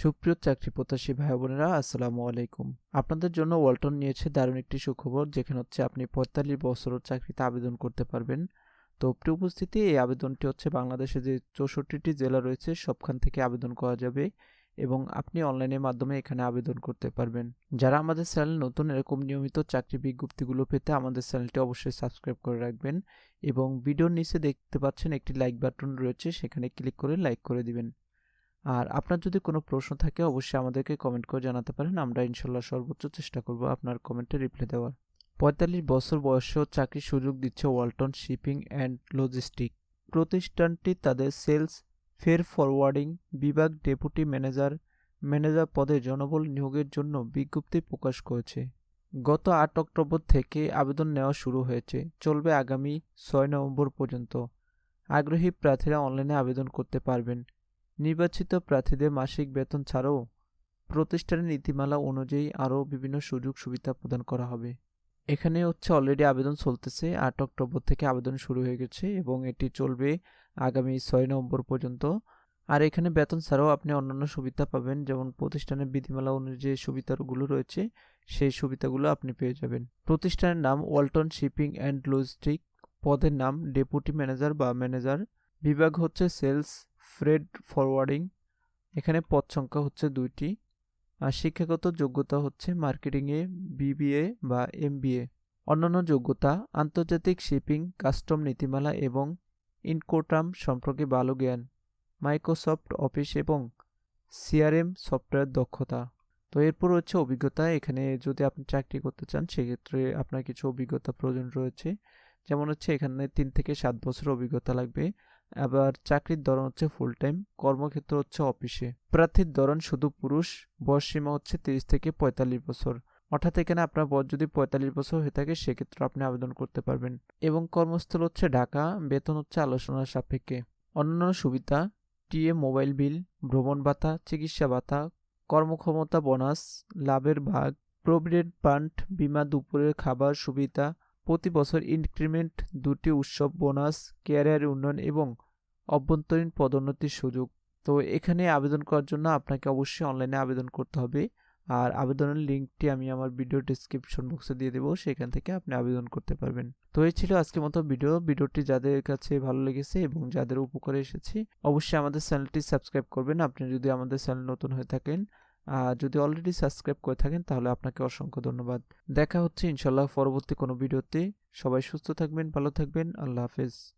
সুপ্রিয় চাকরি প্রত্যাশী ভাই বোনেরা, আসসালামু আলাইকুম। আপনাদের জন্য ওয়ালটন নিয়েছে দারুণ একটি সুখবর, যেখানে হচ্ছে আপনি পঁয়তাল্লিশ বছরের চাকরিতে আবেদন করতে পারবেন। তো উপস্থিতি, এই আবেদনটি হচ্ছে বাংলাদেশে যে চৌষট্টিটি জেলা রয়েছে, সবখান থেকে আবেদন করা যাবে এবং আপনি অনলাইনের মাধ্যমে এখানে আবেদন করতে পারবেন। যারা আমাদের চ্যানেল নতুন, এরকম নিয়মিত চাকরি বিজ্ঞপ্তিগুলো পেতে আমাদের চ্যানেলটি অবশ্যই সাবস্ক্রাইব করে রাখবেন এবং ভিডিওর নিচে দেখতে পাচ্ছেন একটি লাইক বাটন রয়েছে, সেখানে ক্লিক করে লাইক করে দিবেন। আর আপনার যদি কোনো প্রশ্ন থাকে, অবশ্যই আমাদেরকে কমেন্ট করে জানাতে পারেন। আমরা ইনশাল্লাহ সর্বোচ্চ চেষ্টা করব আপনার কমেন্টে রিপ্লাই দেওয়ার। পঁয়তাল্লিশ বছর বয়সেও চাকরির সুযোগ দিচ্ছে ওয়ালটন শিপিং অ্যান্ড লজিস্টিক প্রতিষ্ঠানটি তাদের সেলস ফের ফরওয়ার্ডিং বিভাগ ডেপুটি ম্যানেজার ম্যানেজার পদে জনবল নিয়োগের জন্য বিজ্ঞপ্তি প্রকাশ করেছে। গত আট অক্টোবর থেকে আবেদন নেওয়া শুরু হয়েছে। চলবে আগামী ছয় নভেম্বর পর্যন্ত। আগ্রহী প্রার্থীরা অনলাইনে আবেদন করতে পারবেন। নির্বাচিত প্রার্থীদের মাসিক বেতন ছাড়াও প্রতিষ্ঠানের নীতিমালা অনুযায়ী আরও বিভিন্ন সুযোগ সুবিধা প্রদান করা হবে। এখানে হচ্ছে অলরেডি আবেদন চলতেছে। আট অক্টোবর থেকে আবেদন শুরু হয়ে গেছে এবং এটি চলবে আগামী ছয় নভেম্বর পর্যন্ত। আর এখানে বেতন ছাড়াও আপনি অন্যান্য সুবিধা পাবেন, যেমন প্রতিষ্ঠানের বিধিমালা অনুযায়ী সুবিধাগুলো রয়েছে, সেই সুবিধাগুলো আপনি পেয়ে যাবেন। প্রতিষ্ঠানের নাম ওয়ালটন শিপিং অ্যান্ড লজিস্টিক। পদের নাম ডেপুটি ম্যানেজার বা ম্যানেজার। বিভাগ হচ্ছে সেলস ফ্রেড ফরওয়ার্ডিং এখানে পদ সংখ্যা হচ্ছে দুইটি, আর শিক্ষাগত যোগ্যতা হচ্ছে মার্কেটিংয়ে বিবিএ বা এমবিএ অন্যান্য যোগ্যতা, আন্তর্জাতিক শিপিং কাস্টম নীতিমালা এবং ইনকোটাম সম্পর্কে ভালো জ্ঞান মাইক্রোসফট অফিস এবং সিআরএম সফটওয়্যার দক্ষতা। তো এরপর হচ্ছে অভিজ্ঞতা, এখানে যদি আপনি চাকরি করতে চান, সেক্ষেত্রে আপনার কিছু অভিজ্ঞতা প্রয়োজন রয়েছে। যেমন হচ্ছে এখানে তিন থেকে সাত বছর অভিজ্ঞতা লাগবে। আবার চাকরির ধরন হচ্ছে ফুল টাইম কর্মক্ষেত্র হচ্ছে অফিসে প্রার্থীর ধরন শুধু পুরুষ, বয়স সীমা হচ্ছে তিরিশ থেকে পঁয়তাল্লিশ বছর। অর্থাৎ এখানে আপনার বয়স যদি পঁয়তাল্লিশ বছর হয়ে থাকে, সেক্ষেত্রে আপনি আবেদন করতে পারবেন। এবং কর্মস্থল হচ্ছে ঢাকা, বেতন হচ্ছে আলোচনার সাপেক্ষে। অন্যান্য সুবিধা, টিএ মোবাইল বিল, ভ্রমণ ভাতা, চিকিৎসা ভাতা, কর্মক্ষমতা বোনাস, লাভের ভাগ, প্রভিডেন্ট ফান্ড, বিমা, দুপুরের খাবার সুবিধা প্রতি বছর ইনক্রিমেন্ট দুটি উৎসব, বোনাস, ক্যারিয়ার উন্নয়ন এবং অভ্যন্তরীণ পদোন্নতির সুযোগ। তো এখানে আবেদন করার জন্য আপনাকে অবশ্যই অনলাইনে আবেদন করতে হবে। আর আবেদনের লিঙ্কটি আমি আমার ভিডিও ডিসক্রিপশন বক্সে দিয়ে দেবো, সেখান থেকে আপনি আবেদন করতে পারবেন। তো এই ছিল আজকের মতো ভিডিও। ভিডিওটি যাদের কাছে ভালো লেগেছে এবং যাদের উপকারে এসেছে, অবশ্যই আমাদের চ্যানেলটি সাবস্ক্রাইব করবেন। আপনি যদি আমাদের চ্যানেল নতুন হয়ে থাকেন যদি অলরেডি সাবস্ক্রাইব করে থাকেন, তাহলে আপনাকে অসংখ্য ধন্যবাদ। দেখা হচ্ছে ইনশাল্লাহ পরবর্তী কোনো ভিডিওতে। সবাই সুস্থ থাকবেন, ভালো থাকবেন। আল্লাহ হাফেজ।